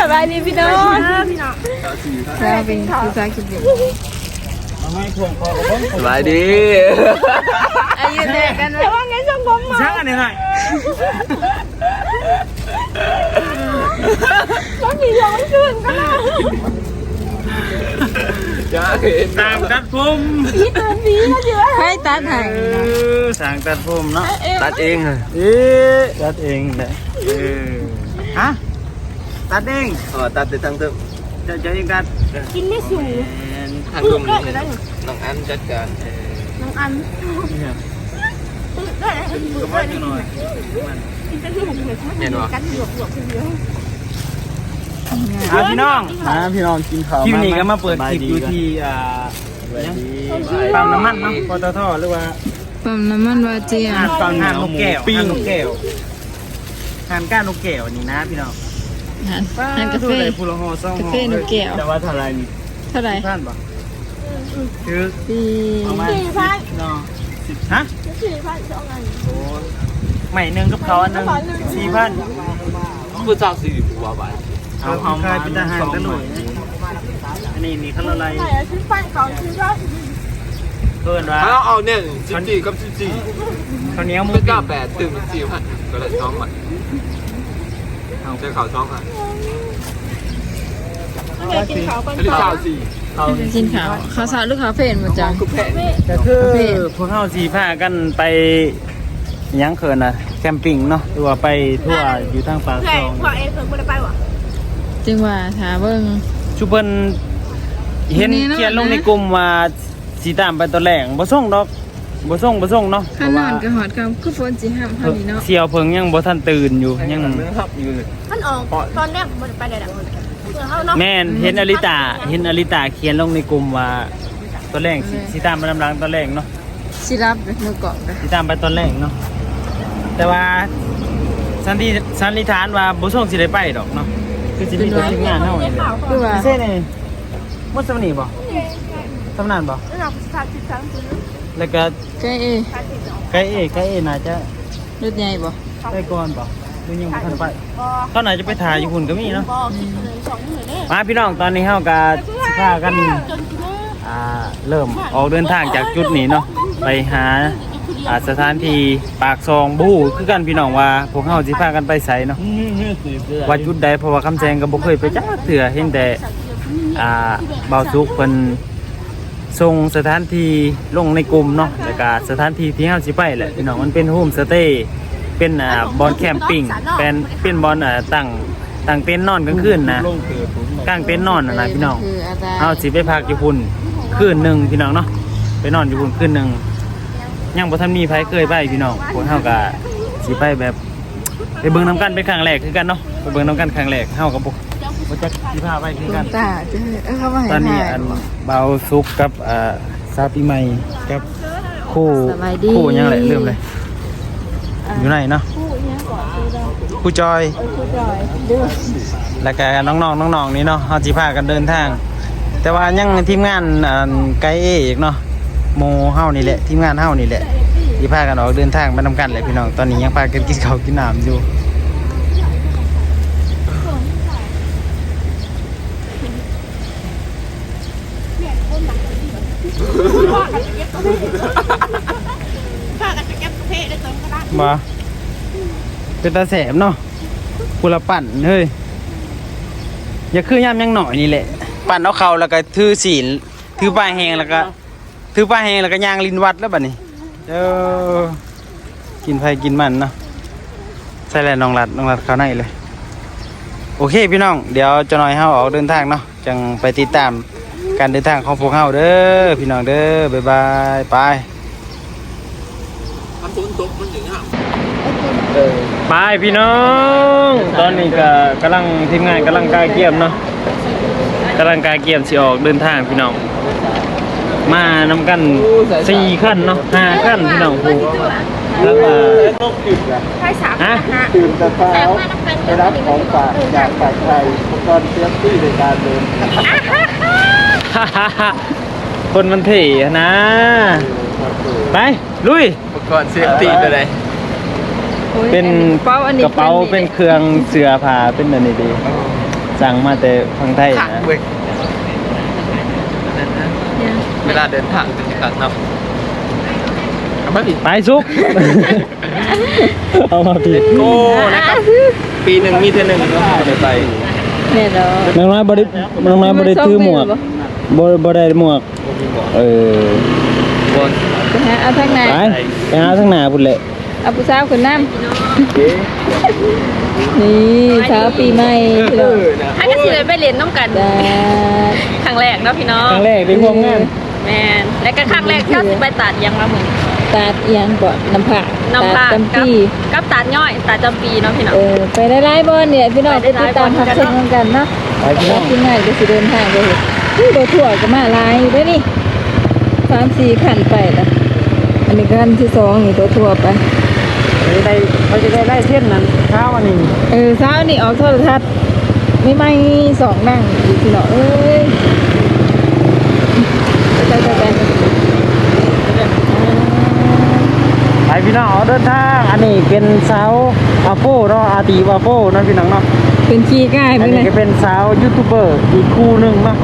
สบายดีพี่น้องเราเป็นภาษาคิดดีเอาไม้ทวงคอกับผมสบายดีอายุเด็กกันไหมแต่ว่าไงช่างผมมาช่างอันนี้หน่อยต้องมีย้อนขึ้นก็ได้ จ้าเห็นสางตัดผมพี่เตือนพี่ก็เยอะให้ตัดให้เออสางตัดผมเนาะตัดเองอะเอ๊ะตัดเองเลยเออฮะตัดเองอ๋อตัดแต่ทั้งเติมจะจะเองตัดกินไม่สูงทางกลุ่มนี้น้องอันจัดการเออน้องอันเนี่ยได้ก็ว่าอยู่หน่อยกินจะที่ผมเหมือนกันหยวกหยวกเยอะอะพี่น้องอ่าพี่น้องกินข้าวคลิปนี้ก็มาเปิดคลิปอยู่ที่อ่าปั๊มน้ำมันเนาะปตทหรือว่าปั๊มน้ำมันวาเจียหาดฟังหาดนกแก้วหาดนกแก้วหาดก้านนกแก้วนี่นะพี่น้องหันหันกาแฟเลยพูละหอซ่องกาหอแฟนกแก้วแต่ว่าเท่าไรนี่เท่าไหร่ท่านปะคือสี่เอามาสี่พันเนาะฮะสี่พันสองอันใหม่หนึ่งกับเขาอันหนึ่งสี่พันผู้สาวสี่ผั วบาทเอาเขาเคยเป็นทหารกันหน่อยอันนี้นี่เขาละลายไหนชิ้นฟันเก่าชิ้นละเพิ่นว่าเอาเอาเนี่ยสิบสี่กับสิบสี่ข้าวเหนียวหมูเป็นปิ้เก้าแปดตึงสี่พันก็เลยท้องมันเจอข่าวท้องอะกินข้าวกันข้าวสี่เอากินขาวข้าวสารหรือข้าวเผ็ดหมดจังคือแพงก็คือพวกเขาวสีผ้ากันไปยังเขินนะแคมปิ้งเนาะหรือว่าไปทั่วอยู่ทางปากเพื่ซอนองพอเองเพิ่งไม่ได้ไปวะ จึงว่าถาเบิ่ง ชุเพิ่นเห็นนี่เนาะ เขียนลงในกลุ่มว่าสีตามไปตัวแหลงบ่ส่งดอกบ่ส่งบ่ส่งเนาะเพข้างราะนอว่านก็หอดคำคือฝนสิห้ามเท่านี้เนาะเสี่ยวเพิ่งยังบ่ทันตื่นอยู่ยังเนื้อหับอยู่เลยมันออกตอนแรกมันไปได้ดังเขาเนาะแม่นเห็นอลิตาเห็นอลิตาเขียนลงในกลุ่มว่าตัวแรกสิสิตามไปนำหลังตัวแรกเนาะ สิรับมือเกาะไปสิตามไปตัวแรกเนาะแต่ว่าสันนิสันนิษฐานว่าบ่ส่งสิได้ไปดอกเนาะ คือสิมีแต่ทีมงานเฮานี่แหละคือว่าไม่ใช่นี่มดสำนีบ่สำนานบ่แล้วเราสามสิบสามสิบแล้วก็ใกล้เอสามสิบสองไก่เอไก่เอน่าจะรถใหญ่บ่ไปก่อนบ่หรือยังบ่ทันไปบอเขาน่าจะไปถ่ายอยู่หุ่นก็มีเนาะบอคิดเลยสองหมื่นเนี่ยมาพี่น้องตอนนี้เฮาก็สิพากันจนถึงอ่าเริ่มออกเดินทางจากจุดนี้เนาะไปหา อ่าสถานที่ปากซองบู้คือกันพี่น้องว่าพวกเฮาสิพากันไปไสเนาะว่าจุดใดเพราะว่าคำแจงก็บ่เคยไปจักเทื่อเห็นแต่อ่าเบาสุกเพิ่นส่งสถานที่ลงในกลุ่มเนาะแล้วก็สถานที่ที่เฮาสิไปแหละพี่น้องมันเป็นโฮมสเตย์เป็นอ่าบอนแคมปิ้งเป็นเป็นบอนอ่าตั้งตั้งเต็นท์นอนกลางคืนนะกลางเต็นท์นอนนะพี่น้องคือาจารย์เอาสิไปพักอยู่พุ่นคืนหนึ่งพี่น้องเนาะไปนอนอยู่พุ่นคืนหนึ่ง ยังบ่ทันมีไผเคยไปพี่น้องพวกเฮาก็สิไปแบบไปเบิ่งน้ำกันเป็นครั้งแรกคือกันเนาะไปเบิ่งน้ำกันครั้งแรกเฮาก็บ่บ่จักสิพาไปคือดวกันงตาจะเออเขามาให้ตอนนี้ถ่ายอันเบาซุกกับอ่าซาปีใหม่กับคู่สบายดีคู่ยังแหละเริ่มเลยอยู่ไหนเนาะผู้เนี่ยก่อนคือเราคู่จอยเออคือจอยเดือดแล้วก็น้องๆน้องๆนี่เนาะเฮาสิพากันเดินทาง แต่ว่ายังทีมงานอ่าไกด์เออีกเนาะ โมเฮานี่แหละทีมงานเฮานี่แหละที่พากันออกเดินทางไปนำกันแหละพี่น้องตอนนี้ยังพากันกินข้าวกินน้ำอยู่มาเป็นตาแสบเนาะกุละปั่นเฮ้ยอย่าคือย่ำยังหน่อยนี่แหละ ปั่นเอาเขาแล้วก็ถือศีลถือป้ายแหงแล้วก็ ถือป้ายแหงแล้วก็ย่างลินวัดแล้วบัดนี้เออกินไฟกินมันเนาะใช่แล้วน้องรัดน้องรัดเขาในเลย โอเคพี่น้อง เดี๋ยวจะหน่อยเฮาออกเดินทางเนาะจังไปติดตามการเดินทางของพวกเฮาเด้อพี่น้องเด้อบ๊ายบายไปไปพี่น้อง ตอนนี้ก็กำลังทีมงานกำลังกายเกียมเนาะกำลังกายเกียมสิออกเดินทางพี่น้อง มานำกันสี่ขั้นเนาะห้าขั้นพี่น้องครูแล้วก็ใช่สามฮะนะตื่นแต่เช้าไปรับของฝากจากฝากไทยอุปกรณ์เซฟตี้ในการเดินคนมันเถี่อะนะครับผมไป ลุย อุปกรณ์เซฟตี้ตัวใดโอ้ยเป็นอักระเป๋าอันนี้กระเป๋าเป็นเครื่องเสื้อผ้าเป็นอันนี้ดีสั่งมาแต่ฝั่งไทยขักนะ เว้ยนั่นนะ เนี่ย เว ลาเดินทางจะขักเนาะเอามาดิไปซุก เอามาผิดโก้นะครับ ปีหนึ่งมีเท่านึงก็ไปไปแม่เนาะน้องน้อยบริน้องน้อยบริถือหมวกบริบริได้หมวกเออบนไปหาเอาทางไหนไปไปหาทั้งหน้าพุ่นแหละเอาผู้สาวคนน้ำนี่สาวปีใหม่พี่น้องถ้าก็สิเลยไปเรียนน้ำกันจ้า ครั้งแรกเนาะพี่น้อง ครั้งแรกได้ร่วมงาน แมนและก็ครั้งแรกที่เราสิไปตัดยังมาเหมือนตาดเอียงก่อนน้ำผักน้ำตาผ้าดจำปีกับตัดย่อยตัดจำปีเนาะพี่น้องเออไปได้ไล่บอลเนี่ยพี่น้องไปไปได้ติดตามหลายบอลทักเส้นกันเนาะไปพี่น้องที่ง่ายก็สิเดินทางไปเห็นนี่รถถั่วก็มาหลายอยู่เด้อนี่สามสี่ขันไปละอันนี้ขันที่สองนี่รถถั่วไปได้เขาจะได้ได้เส้นนั้นเช้าวันนี้เออเช้านี่ออกโทรทัศน์ไม่ไม่สองนั่งอยู่พี่น้องเอ้ย ไปไปพี่น้องเดินทางอันนี้เป็นสาวอาโปเนาะอาตีวาโปเนาะพี่น้องเนาะเป็นขี้ง่ายอัไปนนี้ก็เป็นสาวยูทูบเบอร์อีกคู่หนึ่งเนาะ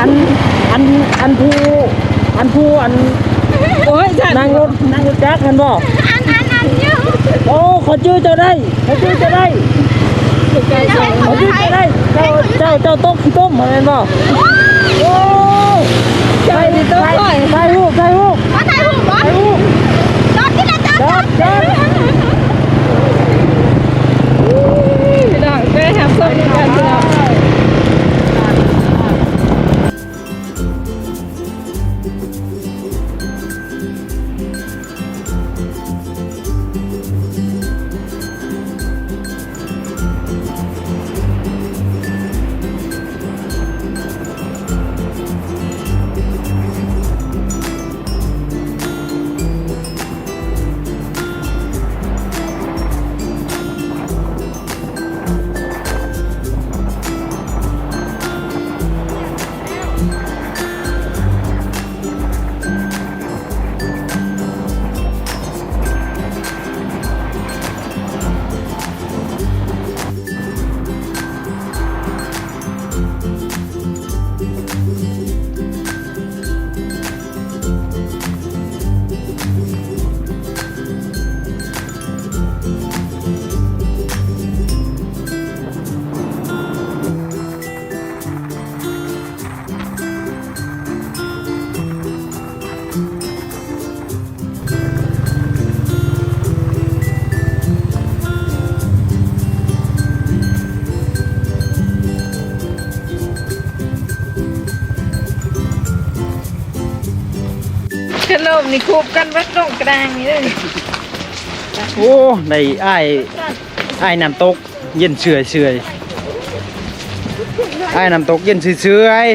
อันอันอันผู้อันผู้อันโอ้ยจัดนั่งรถนั่งรถจักรกันบ่อันอันอันยอะโอ้ขอชื่อเจ้าได้ขอชื่อเจ้าได้ ใจใจขอชื่อเจ้าได้เจ้าเจ้าเจ้าตกขี้ต้มมาเป็นบ่โอ้ใช่ต้องก่อยถ่ายรูปถ่ายรูปมาถ่ายรูปบอสถ่ายรูปจอดที่ไหนจอดจอดจอดพี่น้องไปหาส้กันพี่น้ ขนมนี่คูบกันวัดตรงกลางนี่เลยโอ้ได้อ้ายอ้ายน้ำตกเย็นเฉื่อยเฉื่อยอ้ายน้ำตกเย็นเฉื่อยเฉื่อย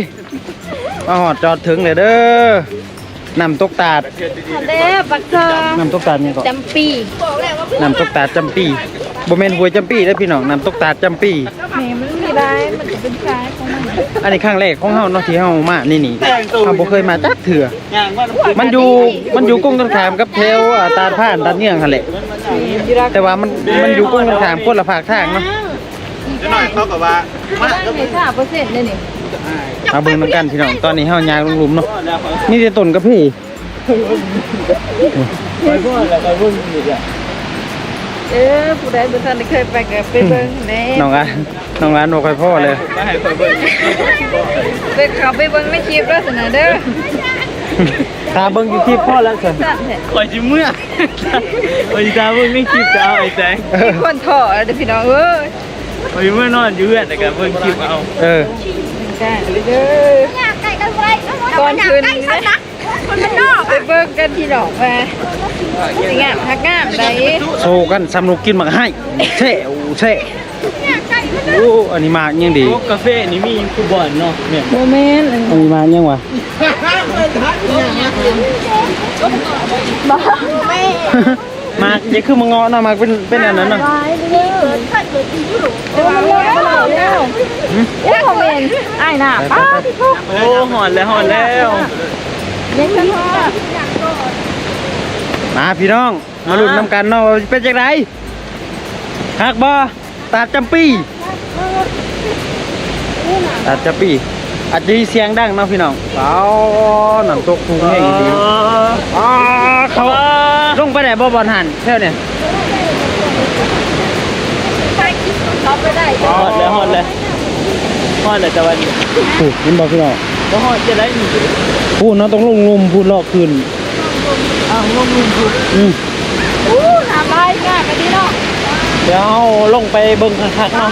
มาหอดจอดถึงเลยเด้อน้ำตกตาดเด้อปักซองน้ำตกตาดนี่ก็จำปีน้ำตกตาดจำปีบ่แม่นหวยจำปีเด้อพี่น้องน้ำตกตาดจำปีแหมมันมีร้ายมันจะเป็นคล้ายข องมันอันนี้ครั้งแรกของเฮาเนาะที่เฮามานี่นี่เฮาบ่เคยมาจักเถื่อมันอยู่มันอยู่กุ้งต้นขามกับแถวอ่าตาดผ่านตาดเงี้ยงหั่นแหละแต่ว่ามันมันอยู่กุ้งต้นขามคนละภาคทางเนาะจะหน่อยเขากับว่าได้ไหมค่ะเปอร์เซ็นต์เลยนี่เอาเบิ่งนำกันพี่น้องตอนนี้เฮายางลงหลุมเนาะมีแต่ต้นกระพี่ไปพวกอะไรไปพวกนี้อะ เออผู้ใดบ่ทันได้เคยไปก็ไปเบิ่งแหน่น้องอันน้องอันบ่ค่อยพอเลยมาให้คนเบิ่งไปเขาไปเบิ่งในคลิปแล้วสินะเด้อตาเบิ่งอยู่ที่พ่อแล้วซั่นสั่นแท้คอยจิเมื่อคอยตาเบิ่งไม่คลิปจะเอาไอ้แจงเออคนถ่อเด้อพี่น้องเอ้ยคอยเมื่อนอนอยู่เพื่อนแต่ก็เบิ่งคลิปเอาเออจ้าเด้ออยากไก่กันไว้ก่อนคืนนี้ใกล้นะคนมันนอกไปเบิ่งกันพี่น้องว่า สิงามฮักงามใดโซกันสำนุกกินมักให้แช่โอ้แช่โอ้อันนี้มากยังดีพวกกาแฟนี่มีคูบอนเนาะเนี่ยโมเมนต์อันนี้มากยังวะมากอย่าคือมังงอเนาะมากเป็นเป็นอันนั้นเนาะโอ้มันเลิกแล้วแล้วโอ้โมเมนต์อ้ายน่ะป้าที่ทุกโอ้หอนแล้วหอนแล้วยังกันว่าไป มาพี่น้อง มาลุ้นน้ำกันเนาะว่าเป็นจังไดฮักบ่ตาดจำปีตาดจำปีอาจจะมีเสียงดังเนาะพี่น้องเอาน้ำตกทุ่งแห่งดีอ๋อเขาลงไปไหนบ่บอลหันแค่เนี่ยเขาไปได้ฮอดเลยฮอดเลยฮอดเลยแต่วันนี้พูดมันบอกพี่น้องก็ฮอดจะได้อีกพูดเนาะต้องลงลุมพูดลอกคืนอ้าว ลงลุมพูดอืมอู้หาลายง่ายไปดีเนาะเดี๋ยวเอาลงไปเบิ่งคักๆเนาะ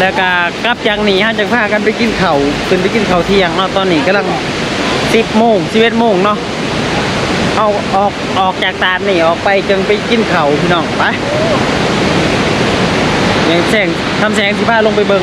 แล้วก็กลับจากนี้ฮะจะพากันไปกินข้าวขึ้นไปกินข้าวเที่ยงเนาะตอนนี้กำลัง10โมง11โมงเนาะเอาออกออกจากตาดนี่ออกไปจึงไปกินข้าวพี่น้องไปยังแสงทำแสงสิพาลงไปเบิ่ง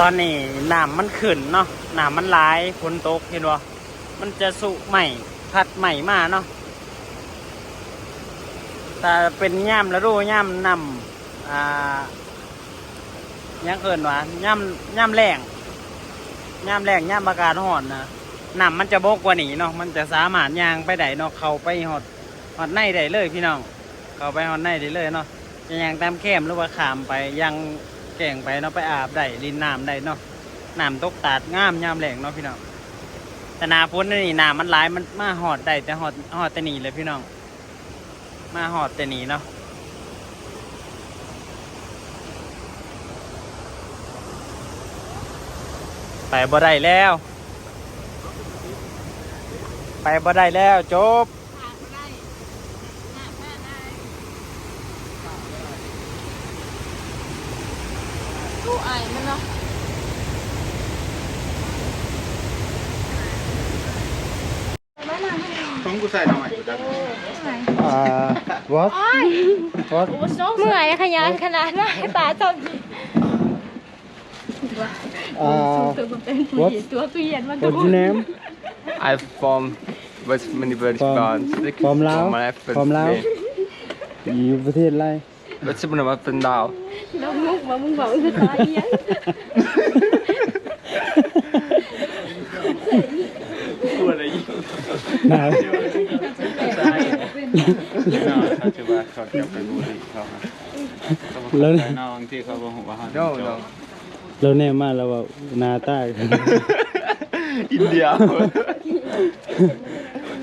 ตอนนี้น้ำมันขึ้นเนาะน้ำมันหลายฝนตกเห็นบ่มันจะสุใหม่พัดใหม่มาเนาะแต่เป็นย่ำแล้วดูย่ำนำอ่ายังเอินวะย่ำย่ำแรงย่ำแรงย่ำอากาศห่อนนะน้ำมันจะโบกกว่านี้เนาะมันจะสามารถย่างไปได้เนาะเขาไปหอดหอดในได้เลยพี่น้องเขาไปหอดในได้เลยเนาะจะย่างตามแคมหรือว่าขามไปยัง แก่งไปเนาะไปอาบได้ลินน้ำได้เนาะน้ำตกตาดงามยามแหลงเนาะพี่น้องแต่หนาพุ้นนี่น้ำมันหลายมันมาหอดได้แต่หอดหอดแต่หนีเลยพี่น้อง มาหอดแต่หนีเนาะไปบ่ได้แล้ว ไปบ่ได้แล้วจบ ตู้ไอ้มันเนาะ ของกูใส่ทำไม อ่า what what เมื่อยขยันขนาดนั้นตาจนอ่าตัวมันเป็นผู้หญิงตัวตู้เย็นมันก็ what's your name I from West many very From- fun from Laos? From Laos? อยู่ประเทศอะไร West มันมาเป็นดาวแล้วมุกมามึงบอกคือตายเย็นหนาว เขาจะว่าเขาจะไปบูรีเขาแล้วแต่น้องที่เขาบอกว่า no no เราแน่มากแล้วว่านาใต้อินเดีย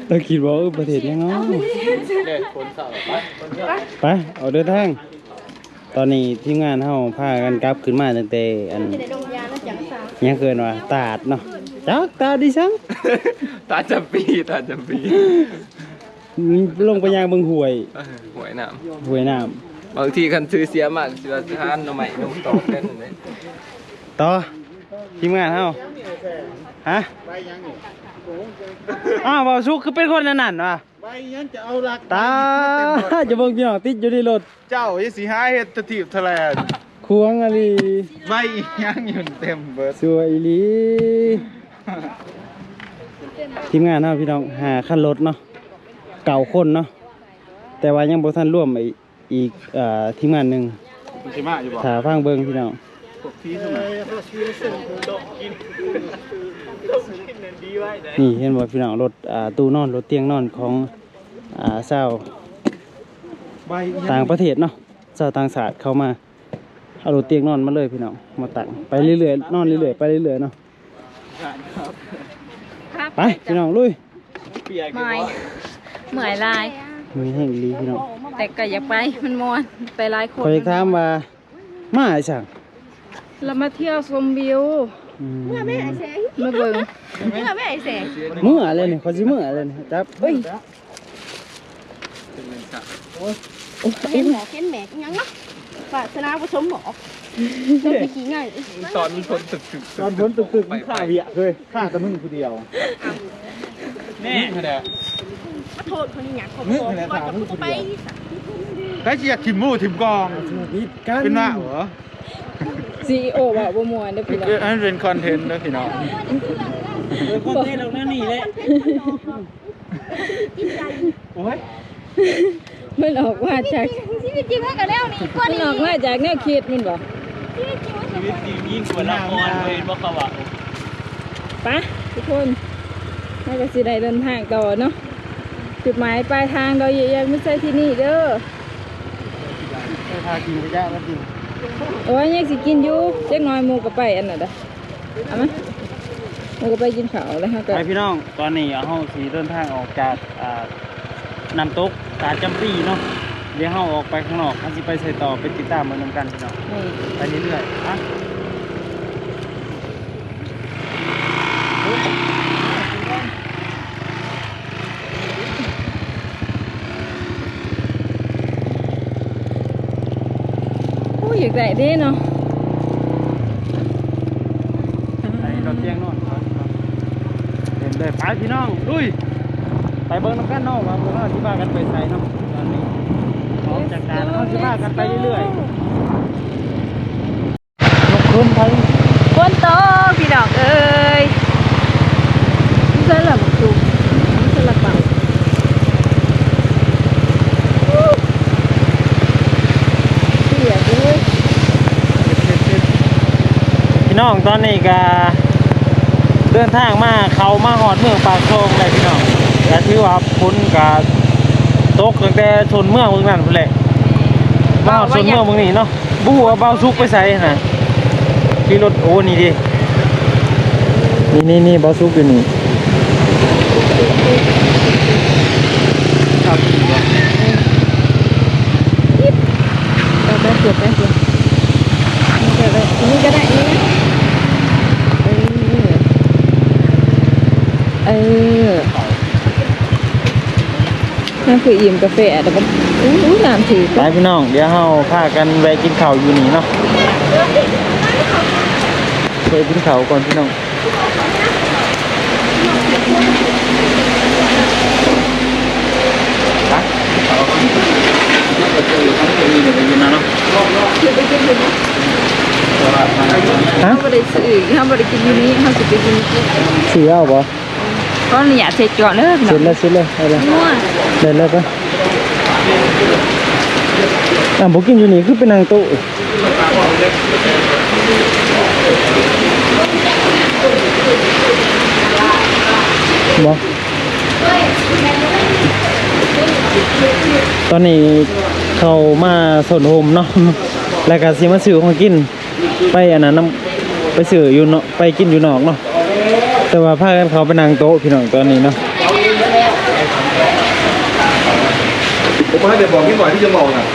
เราคิดว่าเออประเทศยังไงเนาวไปเอาเดินทางตอนนี้ทีมงานเฮาพากันกลับขึ้นมาตั้งแต่อันยังเกินว่าตาดเนาะจักตาดิซังตาจะปีตาจะปี ลงไปยางเบิ่งห้วยหวยน้ห้วยน้ำบางทีคันซื้อเสียมากเสียทานน้ำใหม่น้ำตอกเล่นเลยำต่อทีมงานเฮาฮะไปยังนี่อ้าวบ่าวสุกคือเป็นคนอันนั่นวะไปยังจะเอาหลักตาจะเบิ่งพี่น้องติดอยู่ในรถเจ้ายี่สีห้าเฮ็ดตะทีบทะเลควงอะลีไปยังอยู่เต็มเบิดสวยอีหลีทีมงานเฮาพี่น้องหาคันรถเนาะ เก่าคนเนาะแต่ว่ายังบ่ทันร่วมอีกอีกเอ่อทีมงานหนึงมันสิมาอยู่บ่ถ้าฟังเบิ่งพี่น้องพวกพี่สมัยนี่เห็นบ่พี่น้องรถอ่าตู้นอนรถเตียงนอนของอ่าชาวไปต่างประเทศเนาะชาวต่างชาติเข้ามาเอารถเตียงนอนมาเลยพี่น้องมาตั้งไปเรื่อยๆนอนเรื่อยๆไปเรื่อยๆเนาะไปพี่น้องลุยเปียก เมื่อยเมื่อยลายมีแห่งอีหลีพี่น้องแต่ก็อยากไปมันมวนไปหลายคนขอยถามว่ามาไอ้สั่งเรามาเที่ยวชมวิวอืมแม่ไอ้แสงมาเบิ่งแม่แม่ไอ้แสงเมื่ออะไรนี่เขาสิเมื่ออะไรนี่จับเฮ้ยเป็นเงินสะเห็นหมอเห็นแหมยังเนาะฝาสนาผสมหมอเดินไปขี่ง่ายตอนมันทนตึกตึกตอนพ้นตึกตึกข้าเวียเลยข้าแต่มึงคนเดียวแน่นี่แห ละมาโทษคนนี้อยากขอบคุณว่าจะพูดไปใครเชียร์ทิมมู่ทิมกอง เป็นว่าเหรอซีโอว่าบ่ม่วนเด้อพี่น้องอันนั้นเป็นคอนเทนต์นะพี่น้องเออคนเท่เรานั่นนี่แหละโอ้ยมันออกมาจากชีวิตจริงให้กันแล้วนี่ก็มันดีออกมาจากแนวคิดมันบ่ชีวิตจริงยิ่งกว่าละครเห็นบ่เขาว่าไปะทุกคนเราก็สิได้เดินทางต่อเนาะ จุดหมายปลายทางเรายังไม่ใช่ที่นี่เด้อไปพากินไปย่าแล้วกินโอ้ยยังสิกินอยู่เจ๊กน้อยหมูก็ไปอันน่ะเด้อเอามาหมูก็ไปกินข้าวแล้วฮะก็ไปพี่น้องตอนนี้เฮาสิเดินทางออกจากอ่าน้ำตกตาดจำปีเนาะเดี๋ยวเฮาออกไปข้างนอกเฮาสิไปใส่ต่อไปติดตามมันนำกันพี่น้องนี่ไปเรื่อยๆอะ อ้ยอยากได้เด้เนาะไปรถเตียงโนอนเห็นเลยไปพี่น้องลุยไปเบิ่งน้ำกันเนาะว่าพวกเราที่ว่ากันไปใส่เนาะตอนนี้พร้อมจากการเฮาสิว่ากันไปเรื่อยๆยกขึ้นไปฝนตกพี่ดอกเอ้ยนี่ใช่ละบักตุกนี่ใช่ละเป่าเสียด้วย พี่ น้องตอนนี้ก็เดินทางมาเขามาหอดเมืองปากคลองเลยพี่น้องแต่ถือว่าพ้นกับตกตั้งแต่ชนเมืองเมืองนั้นพุ่นแหละมาหอดชนเมืองเมืองนี้เนาะบู้ว่าเบาซุกไปใส่น่ะขี่รถโอ้นี่ดินี่นี่นี่เบาซุกอยู่นี่ครับเราได้เกือบได้เกือบนี่ก็ได้นี่ก็ได้นี่เออเออนั่น คืออิ่มกาแฟแต่มันอู้น้ำถือไปพี่น้อง เดี๋ยวเฮาพากันแวะกินข้าวอยู่นี่เนาะไปกินข้าวก่อนพี่น้องไปฮะเขาไม่ได้ซื้อเขาไม่ได้กินอยู่นี้เขาจะไปกินเสียเอาบ่ ก็อยากเสร็จจอดเลยเสร็จแล้วเสร็จแล้วเอาเลยนัวเดินเลยปะอะบอกกินอยู่นี่คือเป็นนางโต๊ะบอกตอนนี้เขามาสนโฮมเนาะ แล้วก็สิมาซื้อของกิน ไปอันนั้นนำไปซื้ออยู่เนาะ ไปกินอยู่นอกเนาะ แต่ว่าพากันเขาไปนั่งโต๊ะพี่น้องตอนนี้เนาะผมให้แต่บอกพี่บ่อยที่จะมองอะ